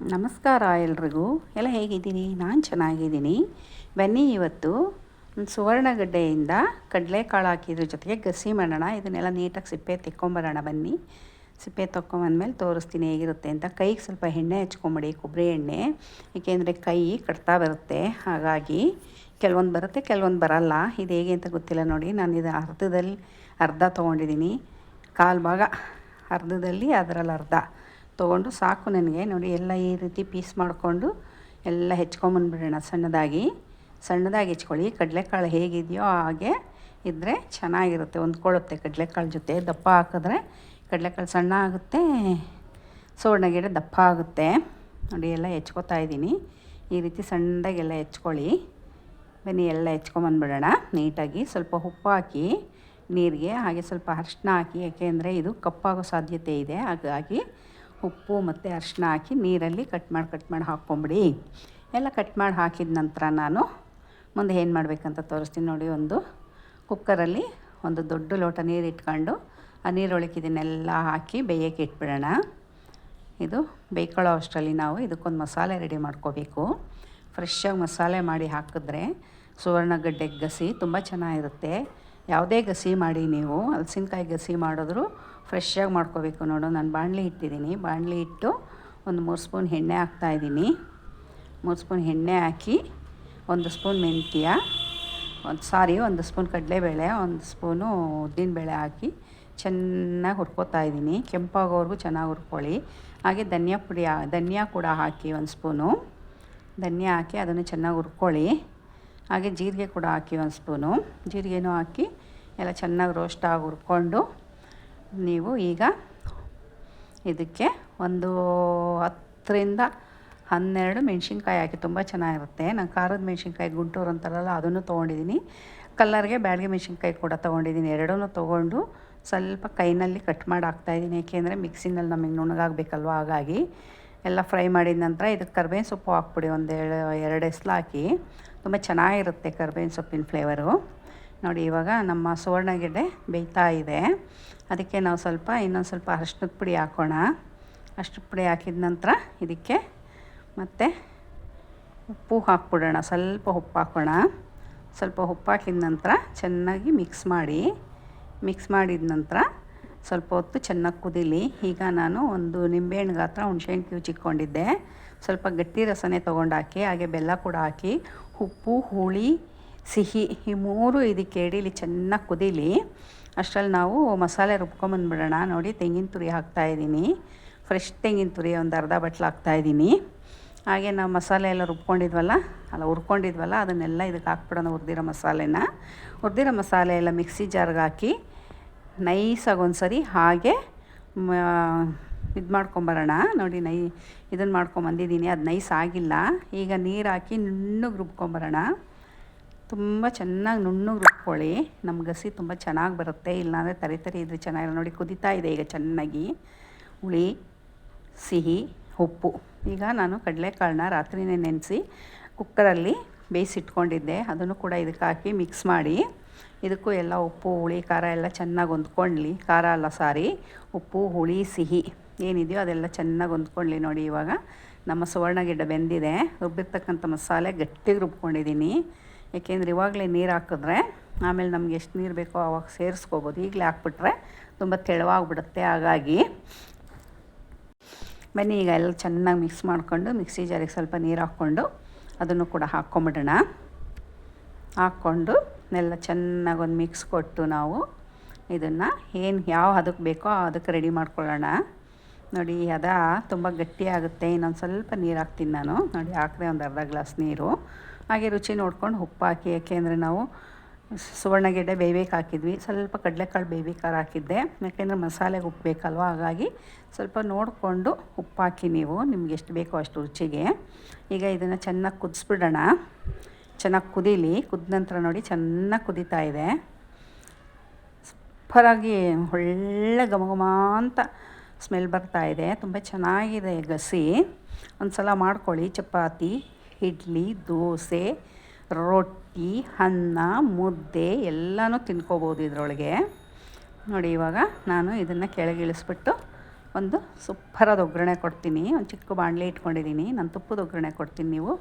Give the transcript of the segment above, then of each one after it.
ನಮಸ್ಕಾರ ಎಲ್ರಿಗೂ. ಎಲ್ಲ ಹೇಗಿದ್ದೀನಿ ನಾನು ಚೆನ್ನಾಗಿದ್ದೀನಿ. ಬನ್ನಿ ಇವತ್ತು ಸುವರ್ಣಗಡ್ಡೆಯಿಂದ ಕಡಲೆಕಾಳು ಹಾಕಿದ್ರ ಜೊತೆಗೆ ಗಸಿ ಮಾಡೋಣ. ಇದನ್ನೆಲ್ಲ ನೀಟಾಗಿ ಸಿಪ್ಪೆ ತೆಕ್ಕೊಂಬರೋಣ ಬನ್ನಿ. ಸಿಪ್ಪೆ ತೊಗೊಂಬಂದ್ಮೇಲೆ ತೋರಿಸ್ತೀನಿ ಹೇಗಿರುತ್ತೆ ಅಂತ. ಕೈಗೆ ಸ್ವಲ್ಪ ಎಣ್ಣೆ ಹಚ್ಕೊಂಬಿಡಿ, ಕೊಬ್ಬರಿ ಎಣ್ಣೆ. ಏಕೆಂದರೆ ಕೈ ಕಟ್ತಾ ಬರುತ್ತೆ. ಹಾಗಾಗಿ ಕೆಲವೊಂದು ಬರುತ್ತೆ, ಕೆಲವೊಂದು ಬರಲ್ಲ. ಇದು ಹೇಗೆ ಅಂತ ಗೊತ್ತಿಲ್ಲ ನೋಡಿ. ನಾನು ಇದು ಅರ್ಧದಲ್ಲಿ ಅರ್ಧ ತೊಗೊಂಡಿದ್ದೀನಿ. ಕಾಲು ಭಾಗ ಅರ್ಧದಲ್ಲಿ, ಅದರಲ್ಲಿ ಅರ್ಧ. ತೊಗೊಂಡು ಸಾಕು ನನಗೆ. ನೋಡಿ, ಎಲ್ಲ ಈ ರೀತಿ ಪೀಸ್ ಮಾಡಿಕೊಂಡು ಎಲ್ಲ ಹೆಚ್ಕೊಂಬಂದ್ಬಿಡೋಣ ಸಣ್ಣದಾಗಿ. ಸಣ್ಣದಾಗಿ ಹೆಚ್ಕೊಳ್ಳಿ. ಕಡಲೆಕಾಳು ಹೇಗಿದೆಯೋ ಹಾಗೆ ಇದ್ದರೆ ಚೆನ್ನಾಗಿರುತ್ತೆ, ಹೊಂದ್ಕೊಳ್ಳುತ್ತೆ ಕಡಲೆಕಾಳು ಜೊತೆ. ದಪ್ಪ ಹಾಕಿದ್ರೆ ಕಡಲೆಕಾಳು ಸಣ್ಣ ಆಗುತ್ತೆ, ಸುವರ್ಣ ಗಿಡ ದಪ್ಪ ಆಗುತ್ತೆ. ನೋಡಿ, ಎಲ್ಲ ಹೆಚ್ಕೊತಾ ಇದ್ದೀನಿ. ಈ ರೀತಿ ಸಣ್ಣದಾಗೆಲ್ಲ ಹೆಚ್ಕೊಳ್ಳಿ. ಬನ್ನಿ, ಎಲ್ಲ ಹೆಚ್ಕೊಂಬಂದ್ಬಿಡೋಣ ನೀಟಾಗಿ ಸ್ವಲ್ಪ ಉಪ್ಪು ಹಾಕಿ, ನೀರಿಗೆ ಹಾಗೆ ಸ್ವಲ್ಪ ಅರಿಶಿನ ಹಾಕಿ ಯಾಕೆಂದರೆ ಇದು ಕಪ್ಪಾಗೋ ಸಾಧ್ಯತೆ ಇದೆ. ಹಾಗಾಗಿ ಉಪ್ಪು ಮತ್ತು ಅರಿಶಿನ ಹಾಕಿ ನೀರಲ್ಲಿ ಕಟ್ ಮಾಡಿ ಕಟ್ ಮಾಡಿ ಹಾಕ್ಕೊಂಬಿಡಿ. ಎಲ್ಲ ಕಟ್ ಮಾಡಿ ಹಾಕಿದ ನಂತರ ನಾನು ಮುಂದೆ ಏನು ಮಾಡಬೇಕಂತ ತೋರಿಸ್ತೀನಿ ನೋಡಿ ಒಂದು ಕುಕ್ಕರಲ್ಲಿ ಒಂದು ದೊಡ್ಡ ಲೋಟ ನೀರು ಇಟ್ಕೊಂಡು ಆ ನೀರೊಳಗೆ ಇದನ್ನೆಲ್ಲ ಹಾಕಿ ಬೇಯಕ್ಕೆ ಇಟ್ಬಿಡೋಣ. ಇದು ಬೇಯ್ಕೊಳ್ಳೋ ಅಷ್ಟರಲ್ಲಿ ನಾವು ಇದಕ್ಕೊಂದು ಮಸಾಲೆ ರೆಡಿ ಮಾಡ್ಕೋಬೇಕು. ಫ್ರೆಶ್ಶಾಗಿ ಮಸಾಲೆ ಮಾಡಿ ಹಾಕಿದ್ರೆ ಸುವರ್ಣಗಡ್ಡೆ ಗಸಿ ತುಂಬ ಚೆನ್ನಾಗಿರುತ್ತೆ. ಯಾವುದೇ ಗಸಿ ಮಾಡಿ ನೀವು, ಹಲಸಿನಕಾಯಿ ಗಸಿ ಮಾಡಿದ್ರು ಫ್ರೆಶ್ಶಾಗಿ ಮಾಡ್ಕೋಬೇಕು ನೋಡು. ನಾನು ಬಾಣಲಿ ಇಟ್ಟಿದ್ದೀನಿ. ಬಾಣಲಿ ಇಟ್ಟು ಒಂದು ಮೂರು ಸ್ಪೂನ್ ಎಣ್ಣೆ ಹಾಕ್ತಾಯಿದ್ದೀನಿ ಮೂರು ಸ್ಪೂನ್ ಎಣ್ಣೆ ಹಾಕಿ ಒಂದು ಸ್ಪೂನ್ ಮೆಂತ್ಯ, ಒಂದು ಸಾರಿ ಒಂದು ಸ್ಪೂನ್ ಕಡಲೆಬೇಳೆ, ಒಂದು ಸ್ಪೂನು ಉದ್ದಿನಬೇಳೆ ಹಾಕಿ ಚೆನ್ನಾಗಿ ಹುರ್ಕೋತಾ ಇದ್ದೀನಿ. ಕೆಂಪಾಗೋವರೆಗೂ ಚೆನ್ನಾಗಿ ಹುರ್ಕೊಳ್ಳಿ. ಹಾಗೆ ಧನಿಯಾ ಪುಡಿ ಧನಿಯಾ ಕೂಡ ಹಾಕಿ ಒಂದು ಸ್ಪೂನು. ಧನಿಯಾ ಹಾಕಿ ಅದನ್ನು ಚೆನ್ನಾಗಿ ಹುರ್ಕೊಳ್ಳಿ. ಹಾಗೆ ಜೀರಿಗೆ ಕೂಡ ಹಾಕಿ ಒಂದು ಸ್ಪೂನು. ಜೀರಿಗೆನೂ ಹಾಕಿ ಎಲ್ಲ ಚೆನ್ನಾಗಿ ರೋಸ್ಟಾಗಿ ಹುರ್ಕೊಂಡು ನೀವು ಈಗ ಇದಕ್ಕೆ ಒಂದು ಹತ್ತರಿಂದ ಹನ್ನೆರಡು ಮೆಣಸಿನ್ಕಾಯಿ ಹಾಕಿ ತುಂಬ ಚೆನ್ನಾಗಿರುತ್ತೆ. ನಾನು ಖಾರದ ಮೆಣಸಿನ್ಕಾಯಿ ಗುಂಟೂರು ಅಂತಾರಲ್ಲ, ಅದನ್ನು ತೊಗೊಂಡಿದ್ದೀನಿ. ಕಲ್ಲರ್ಗೆ ಬ್ಯಾಡಿಗೆ ಮೆಣಸಿನ್ಕಾಯಿ ಕೂಡ ತೊಗೊಂಡಿದ್ದೀನಿ. ಎರಡೂ ತೊಗೊಂಡು ಸ್ವಲ್ಪ ಕೈನಲ್ಲಿ ಕಟ್ ಮಾಡಿ ಹಾಕ್ತಾಯಿದ್ದೀನಿ ಏಕೆಂದರೆ ಮಿಕ್ಸಿನಲ್ಲಿ ನಮಗೆ ನುಣಗಾಗಬೇಕಲ್ವ? ಹಾಗಾಗಿ ಎಲ್ಲ ಫ್ರೈ ಮಾಡಿದ ನಂತರ ಇದಕ್ಕೆ ಕರ್ಬೇವಿನ ಸೊಪ್ಪು ಹಾಕ್ಬಿಡಿ. ಒಂದು ಎರಡು ಎಸ್ಲು ಹಾಕಿ. ತುಂಬ ಚೆನ್ನಾಗಿರುತ್ತೆ ಕರ್ಬೇವಿನ ಸೊಪ್ಪಿನ ಫ್ಲೇವರು ನೋಡಿ, ಇವಾಗ ನಮ್ಮ ಸುವರ್ಣಗೆಡ್ಡೆ ಬೇಯ್ತಾ ಇದೆ. ಅದಕ್ಕೆ ನಾವು ಸ್ವಲ್ಪ ಇನ್ನೊಂದು ಸ್ವಲ್ಪ ಅರ್ಶಿನದ ಪುಡಿ ಹಾಕೋಣ. ಅಷ್ಟು ಪುಡಿ ಹಾಕಿದ ನಂತರ ಇದಕ್ಕೆ ಮತ್ತು ಉಪ್ಪು ಹಾಕ್ಬಿಡೋಣ. ಸ್ವಲ್ಪ ಉಪ್ಪು ಹಾಕೋಣ. ಸ್ವಲ್ಪ ಉಪ್ಪು ಹಾಕಿದ ನಂತರ ಚೆನ್ನಾಗಿ ಮಿಕ್ಸ್ ಮಾಡಿ ಮಿಕ್ಸ್ ಮಾಡಿದ ನಂತರ ಸ್ವಲ್ಪ ಹೊತ್ತು ಚೆನ್ನಾಗಿ ಕುದೀಲಿ. ಈಗ ನಾನು ಒಂದು ನಿಂಬೆಹಣ್ಣು ಗಾತ್ರ, ಹುಣ್ಸೆಹಣ್ಣು ಕಿವುಚಿಕ್ಕೊಂಡಿದ್ದೆ ಸ್ವಲ್ಪ ಗಟ್ಟಿ ರಸನೇ ತೊಗೊಂಡು ಹಾಕಿ, ಹಾಗೆ ಬೆಲ್ಲ ಕೂಡ ಹಾಕಿ, ಉಪ್ಪು, ಹುಳಿ, ಸಿಹಿ ಈ ಮೂರು ಇದಕ್ಕೆ ಎಡೀಲಿ ಚೆನ್ನಾಗಿ ಕುದೀಲಿ. ಅಷ್ಟರಲ್ಲಿ ನಾವು ಮಸಾಲೆ ರುಬ್ಕೊಂಬಂದ್ಬಿಡೋಣ ನೋಡಿ, ತೆಂಗಿನ ತುರಿ ಹಾಕ್ತಾ ಇದ್ದೀನಿ. ಫ್ರೆಶ್ ತೆಂಗಿನ ತುರಿ ಒಂದು ಅರ್ಧ ಬಟ್ಲು ಹಾಕ್ತಾಯಿದ್ದೀನಿ ಹಾಗೆ ನಾವು ಮಸಾಲೆ ಎಲ್ಲ ರುಬ್ಕೊಂಡಿದ್ವಲ್ಲ, ಅಲ್ಲ ಹುರ್ಕೊಂಡಿದ್ವಲ್ಲ, ಅದನ್ನೆಲ್ಲ ಇದಕ್ಕೆ ಹಾಕ್ಬಿಡೋಣ ಹುರ್ದಿರೋ ಮಸಾಲೆನ. ಹುರ್ದಿರೋ ಮಸಾಲೆ ಎಲ್ಲ ಮಿಕ್ಸಿ ಜಾರ್ಗೆ ಹಾಕಿ ನೈಸಾಗಿ ಒಂದು ಸರಿ ಹಾಗೆ ಇದು ಮಾಡ್ಕೊಂಬರೋಣ. ನೋಡಿ, ನೈ ಇದನ್ನು ಮಾಡ್ಕೊಂಬಂದಿದ್ದೀನಿ. ಅದು ನೈಸ್ ಆಗಿಲ್ಲ. ಈಗ ನೀರು ಹಾಕಿ ನುಣ್ಣಗೆ ರುಬ್ಕೊಂಬರೋಣ. ತುಂಬ ಚೆನ್ನಾಗಿ ನುಣ್ಣಗೆ ರುಬ್ಕೊಳ್ಳಿ ನಮ್ಮ ಗಸಿ ತುಂಬ ಚೆನ್ನಾಗಿ ಬರುತ್ತೆ. ಇಲ್ಲಾಂದರೆ ತರಿ ತರಿ ಇದ್ರೆ ಚೆನ್ನಾಗಿಲ್ಲ ನೋಡಿ, ಕುದಿತಾ ಇದೆ ಈಗ ಚೆನ್ನಾಗಿ. ಹುಳಿ, ಸಿಹಿ, ಉಪ್ಪು. ಈಗ ನಾನು ಕಡಲೆಕಾಳನ್ನ ರಾತ್ರಿನೇ ನೆನೆಸಿ ಕುಕ್ಕರಲ್ಲಿ ಬೇಯಿಸಿಟ್ಕೊಂಡಿದ್ದೆ. ಅದನ್ನು ಕೂಡ ಇದಕ್ಕೆ ಹಾಕಿ ಮಿಕ್ಸ್ ಮಾಡಿ. ಇದಕ್ಕೂ ಎಲ್ಲ ಉಪ್ಪು, ಹುಳಿ, ಖಾರ ಎಲ್ಲ ಚೆನ್ನಾಗಿ ಹೊಂದ್ಕೊಳ್ಳಿ ಖಾರ ಅಲ್ಲ, ಸಾರಿ. ಉಪ್ಪು, ಹುಳಿ, ಸಿಹಿ ಏನಿದೆಯೋ ಅದೆಲ್ಲ ಚೆನ್ನಾಗಿ ಹೊಂದ್ಕೊಳ್ಳಿ ನೋಡಿ ಇವಾಗ. ನಮ್ಮ ಸುವರ್ಣಗಿಡ್ಡ ಬೆಂದಿದೆ. ರುಬ್ಬಿರ್ತಕ್ಕಂಥ ಮಸಾಲೆ ಗಟ್ಟಿಗೆ ರುಬ್ಕೊಂಡಿದ್ದೀನಿ. ಏಕೆಂದರೆ ಇವಾಗಲೇ ನೀರು ಹಾಕಿದ್ರೆ ಆಮೇಲೆ ನಮ್ಗೆ ಎಷ್ಟು ನೀರು ಬೇಕೋ ಅವಾಗ ಸೇರಿಸ್ಕೋಬೋದು. ಈಗಲೇ ಹಾಕ್ಬಿಟ್ರೆ ತುಂಬ ತೆಳುವಾಗಿಬಿಡುತ್ತೆ. ಹಾಗಾಗಿ ಬನ್ನಿ, ಈಗ ಎಲ್ಲ ಚೆನ್ನಾಗಿ ಮಿಕ್ಸ್ ಮಾಡಿಕೊಂಡು, ಮಿಕ್ಸಿ ಜಾರಿಗೆ ಸ್ವಲ್ಪ ನೀರು ಹಾಕ್ಕೊಂಡು ಅದನ್ನು ಕೂಡ ಹಾಕ್ಕೊಂಬಿಡೋಣ. ಹಾಕ್ಕೊಂಡು ಎಲ್ಲ ಚೆನ್ನಾಗಿ ಒಂದು ಮಿಕ್ಸ್ ಕೊಟ್ಟು ನಾವು ಇದನ್ನು ಏನು ಯಾವ ಅದಕ್ಕೆ ಬೇಕೋ ಅದಕ್ಕೆ ರೆಡಿ ಮಾಡ್ಕೊಳ್ಳೋಣ. ನೋಡಿ ಅದ ತುಂಬ ಗಟ್ಟಿಯಾಗುತ್ತೆ ಇನ್ನೊಂದು ಸ್ವಲ್ಪ ನೀರು ಹಾಕ್ತೀನಿ ನಾನು. ನೋಡಿ, ಹಾಕಿದೆ ಒಂದು ಅರ್ಧ ಗ್ಲಾಸ್ ನೀರು. ಹಾಗೆ ರುಚಿ ನೋಡ್ಕೊಂಡು ಉಪ್ಪು ಹಾಕಿ ಯಾಕೆಂದರೆ ನಾವು ಸುವರ್ಣಗೆಡ್ಡೆ ಬೇಯ್ಬೇಕು ಹಾಕಿದ್ವಿ. ಸ್ವಲ್ಪ ಕಡಲೆಕಾಳು ಬೇಯ್ಬೇಕಾದ್ರೆ ಹಾಕಿದ್ದೆ. ಯಾಕೆಂದರೆ ಮಸಾಲೆಗೆ ಉಪ್ಪು ಬೇಕಲ್ವ? ಹಾಗಾಗಿ ಸ್ವಲ್ಪ ನೋಡಿಕೊಂಡು ಉಪ್ಪು ಹಾಕಿ ನೀವು ನಿಮ್ಗೆ ಎಷ್ಟು ಬೇಕೋ ಅಷ್ಟು ರುಚಿಗೆ. ಈಗ ಇದನ್ನು ಚೆನ್ನಾಗಿ ಕುದಿಸ್ಬಿಡೋಣ. ಚೆನ್ನಾಗಿ ಕುದೀಲಿ. ಕುದ ನಂತರ ನೋಡಿ ಚೆನ್ನಾಗಿ ಕುದೀತಾ ಇದೆ. ಸೂಪರಾಗಿ ಒಳ್ಳೆ ಘಮ ಘಮ ಅಂತ ಸ್ಮೆಲ್ ಬರ್ತಾ ಇದೆ. ತುಂಬ ಚೆನ್ನಾಗಿದೆ ಗಸಿ. ಒಂದು ಸಲ ಮಾಡ್ಕೊಳ್ಳಿ. ಚಪಾತಿ. ಇಡ್ಲಿ, ದೋಸೆ, ರೊಟ್ಟಿ, ಅನ್ನ, ಮುದ್ದೆ ಎಲ್ಲನೂ ತಿನ್ಕೋಬೋದು ಇದರೊಳಗೆ. ನೋಡಿ ಇವಾಗ ನಾನು ಇದನ್ನು ಕೆಳಗಿಳಿಸ್ಬಿಟ್ಟು ಒಂದು ಸೂಪರಾದ ಒಗ್ಗರಣೆ ಕೊಡ್ತೀನಿ. ಒಂದು ಚಿಕ್ಕ ಬಾಣಲೆ ಇಟ್ಕೊಂಡಿದ್ದೀನಿ. ನಾನು ತುಪ್ಪದ ಒಗ್ಗರಣೆ ಕೊಡ್ತೀನಿ ನೀವು.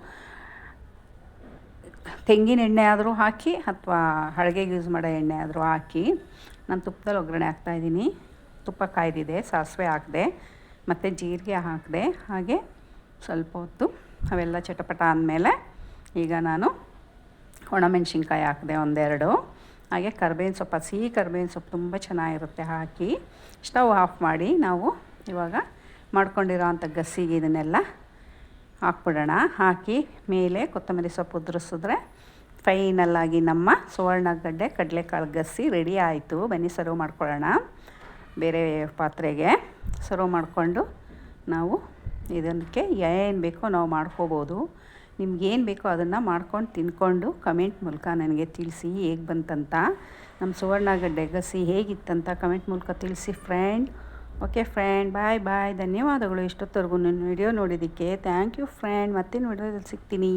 ತೆಂಗಿನ ಎಣ್ಣೆ ಆದರೂ ಹಾಕಿ ಅಥವಾ ಹಳಗೆಗೆ ಯೂಸ್ ಮಾಡೋ ಎಣ್ಣೆ ಆದರೂ ಹಾಕಿ ನಾನು ತುಪ್ಪದಲ್ಲಿ ಒಗ್ಗರಣೆ ಹಾಕ್ತಾಯಿದ್ದೀನಿ ತುಪ್ಪ ಕಾಯ್ದಿದೆ, ಸಾಸಿವೆ ಹಾಕಿದೆ, ಮತ್ತು ಜೀರಿಗೆ ಹಾಕಿದೆ, ಹಾಗೆ ಸ್ವಲ್ಪ ಹೊತ್ತು ಅವೆಲ್ಲ ಚಟಪಟ ಅಂದಮೇಲೆ ಈಗ ನಾನು ಒಣಮೆಣ್ಸಿನ್ಕಾಯಿ ಹಾಕಿದೆ ಒಂದೆರಡು. ಹಾಗೆ ಕರ್ಬೇವಿನ ಸೊಪ್ಪು ಸಿಹಿ ಕರ್ಬೇವಿನ ಸೊಪ್ಪು ತುಂಬ ಚೆನ್ನಾಗಿರುತ್ತೆ ಹಾಕಿ ಸ್ಟವ್ ಆಫ್ ಮಾಡಿ ನಾವು ಇವಾಗ ಮಾಡ್ಕೊಂಡಿರೋ ಅಂಥ ಗಸಿಗೆ ಇದನ್ನೆಲ್ಲ ಹಾಕ್ಬಿಡೋಣ. ಹಾಕಿ ಮೇಲೆ ಕೊತ್ತಂಬರಿ ಸೊಪ್ಪು ಉದುರಿಸಿದ್ರೆ ಫೈನಲ್ಲಾಗಿ ನಮ್ಮ ಸುವರ್ಣಗಡ್ಡೆ ಕಡಲೆಕಾಳು ಗಸಿ ರೆಡಿ ಆಯಿತು. ಬನ್ನಿ ಸರ್ವ್ ಮಾಡ್ಕೊಳ್ಳೋಣ ಬೇರೆ ಪಾತ್ರೆಗೆ. ಸರ್ವ್ ಮಾಡಿಕೊಂಡು ನಾವು ಇದಕ್ಕೆ ಏನು ಬೇಕೋ ನಾವು ಮಾಡ್ಕೋಬೋದು. ನಿಮ್ಗೇನು ಬೇಕೋ ಅದನ್ನು ಮಾಡ್ಕೊಂಡು ತಿನ್ಕೊಂಡು ಕಮೆಂಟ್ ಮೂಲಕ ನನಗೆ ತಿಳಿಸಿ ಹೇಗೆ ಬಂತಂತ. ನಮ್ಮ ಸುವರ್ಣಗಡ್ಡೆ ಗಸಿ ಹೇಗಿತ್ತಂತ ಕಮೆಂಟ್ ಮೂಲಕ ತಿಳಿಸಿ friend okay friend bye bye ಧನ್ಯವಾದಗಳು. ಇಷ್ಟೊತ್ತವರೆಗೂ ನನ್ನ ವಿಡಿಯೋ ನೋಡಿದ್ದಕ್ಕೆ. ಥ್ಯಾಂಕ್ ಯು ಫ್ರೆಂಡ್ ಮತ್ತೆ ವಿಡಿಯೋದಲ್ಲಿ ಸಿಗ್ತೀನಿ.